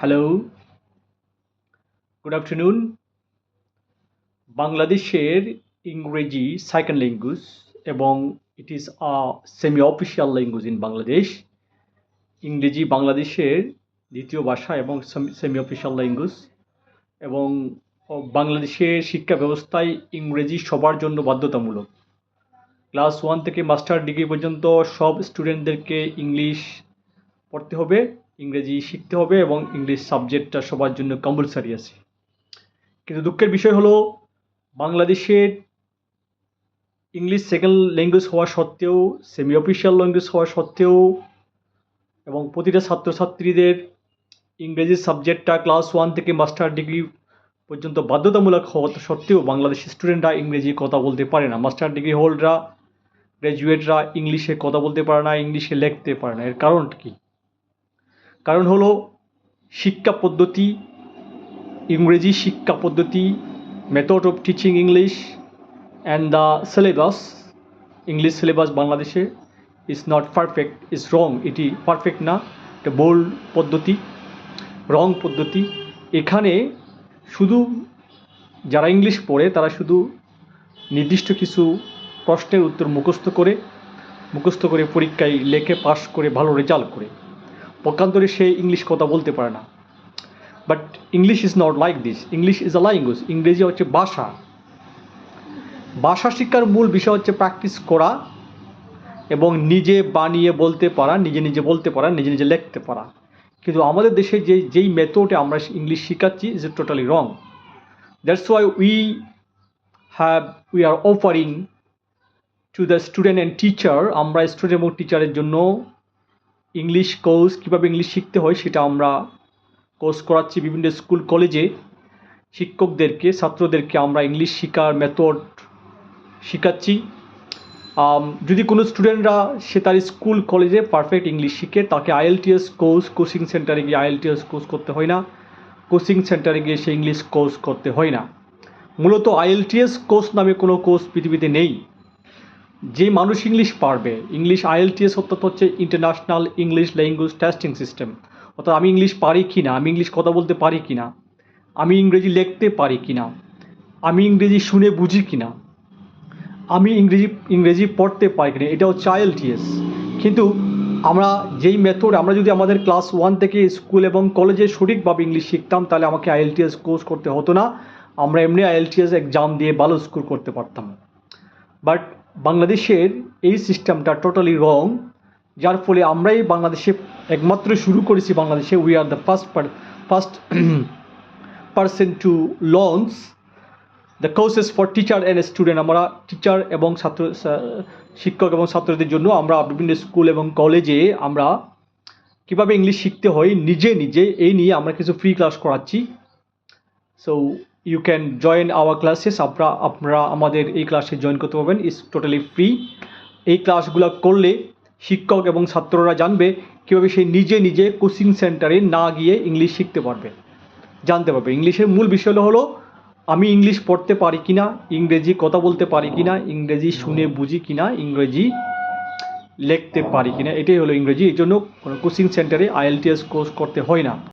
Hello good afternoon বাংলাদেশের ইংরেজি second language এবং it is a semi official language in Bangladesh ইংরেজি বাংলাদেশের দ্বিতীয় ভাষা এবং সেমি অফিসিয়াল ল্যাঙ্গুয়েজ এবং বাংলাদেশের শিক্ষা ব্যবস্থায় ইংরেজি সবার জন্য বাধ্যতামূলক। ক্লাস ওয়ান থেকে মাস্টার ডিগ্রি পর্যন্ত সব স্টুডেন্টদেরকে ইংলিশ পড়তে হবে। ইংরেজি শিখতে হবে এবং ইংলিশ সাবজেক্টটা সবার জন্য কম্পালসারি আছে। কিন্তু দুঃখের বিষয় হলো, বাংলাদেশের ইংলিশ সেকেন্ড ল্যাঙ্গুয়েজ হওয়া সত্ত্বেও সেমি অফিসিয়াল ল্যাঙ্গুয়েজ হওয়া সত্ত্বেও এবং প্রতিটা ছাত্রছাত্রীদের ইংরেজি সাবজেক্টটা ক্লাস ওয়ান থেকে মাস্টার ডিগ্রি পর্যন্ত বাধ্যতামূলক হওয়া সত্ত্বেও বাংলাদেশের স্টুডেন্টরা ইংরেজি কথা বলতে পারে না। মাস্টার ডিগ্রি হোল্ডরা গ্র্যাজুয়েটরা ইংলিশে কথা বলতে পারে না, ইংলিশে লিখতে পারে না। এর কারণ কী? কারণ হলো শিক্ষা পদ্ধতি, ইংরেজি শিক্ষা পদ্ধতি method of teaching English and the syllabus English syllabus বাংলাদেশে is not perfect is wrong এটি পারফেক্ট না, এটা বোল্ড পদ্ধতি রং পদ্ধতি। এখানে শুধু যারা ইংলিশ পড়ে, তারা শুধু নির্দিষ্ট কিছু প্রশ্নের উত্তর মুখস্থ করে মুখস্থ করে পরীক্ষায় লেখে পাশ করে, ভালো রেজাল্ট করে। পক্ষান্তরে সে ইংলিশ কথা বলতে পারে না। But English is not like this English is a language ইংরেজি হচ্ছে ভাষা। ভাষা শিক্ষার মূল বিষয় হচ্ছে প্র্যাকটিস করা এবং নিজে বানিয়ে বলতে পারা, নিজে নিজে বলতে পারা, নিজে নিজে লিখতে পারা। কিন্তু আমাদের দেশে যে, যেই মেথডে আমরা ইংলিশ শেখাচ্ছি is totally wrong that's why we have we are offering to the student and teacher আমরা স্টুডেন্ট এবং টিচারের জন্য ইংলিশ কোর্স কীভাবে ইংলিশ শিখতে হয় সেটা আমরা কোর্স করাচ্ছি বিভিন্ন স্কুল কলেজে শিক্ষকদেরকে, ছাত্রদেরকে আমরা ইংলিশ শেখার মেথড শেখাচ্ছি। যদি কোনো স্টুডেন্টরা সে তার স্কুল কলেজে পারফেক্ট ইংলিশ শিখে, তাকে আইএলটিএস কোর্স কোচিং সেন্টারে গিয়ে আইএলটিএস কোর্স করতে হয় না। কোচিং সেন্টারে গিয়ে সে ইংলিশ কোর্স করতে হয় না। মূলত আইএলটিএস কোর্স নামে কোনো কোর্স পৃথিবীতে নেই। যে মানুষ ইংলিশ পারবে, ইংলিশ আইএলটিএস অর্থাৎ হচ্ছে international English language testing system অর্থাৎ আমি ইংলিশ পারি কি না, আমি ইংলিশ কথা বলতে পারি কি না, আমি ইংরেজি লিখতে পারি কি না, আমি ইংরেজি শুনে বুঝি কি না, আমি ইংরেজি ইংরেজি পড়তে পারি কিনা এটা হচ্ছে আইএলটিএস। কিন্তু আমরা যেই মেথড আমরা যদি আমাদের ক্লাস ওয়ান থেকে স্কুল এবং কলেজে সঠিকভাবে ইংলিশ শিখতাম, তাহলে আমাকে আইএলটিএস কোর্স করতে হতো না। আমরা এমনি আইএলটিএস এক্সাম দিয়ে ভালো স্কোর করতে পারতাম। বাট বাংলাদেশের এই সিস্টেমটা টোটালি রং যার ফলে আমরাই বাংলাদেশে একমাত্র শুরু করেছি বাংলাদেশে we are the first first person to launch the courses for teacher and student আমরা টিচার এবং ছাত্র শিক্ষক এবং ছাত্রদের জন্য আমরা বিভিন্ন স্কুল এবং কলেজে আমরা কীভাবে ইংলিশ শিখতে হয়, নিজে নিজে এই নিয়ে আমরা কিছু ফ্রি ক্লাস করাচ্ছি। So you can join our classes আপনারা আপনারা আমাদের এই ক্লাসে জয়েন করতে পারবেন। ইজ টোটালি ফ্রি এই ক্লাসগুলো করলে শিক্ষক এবং ছাত্ররা জানবে কীভাবে সে নিজে নিজে কোচিং সেন্টারে না গিয়ে ইংলিশ শিখতে পারবে। জানতে পারবে। ইংলিশের মূল বিষয় হলো, আমি ইংলিশ পড়তে পারি কি না ইংরেজি কথা বলতে পারি কি না ইংরেজি শুনে বুঝি কিনা, ইংরেজি লিখতে পারি কি না এটাই হলো ইংরেজি। এই জন্য কোনো কোচিং সেন্টারে আইএলটিএস কোর্স করতে হয় না।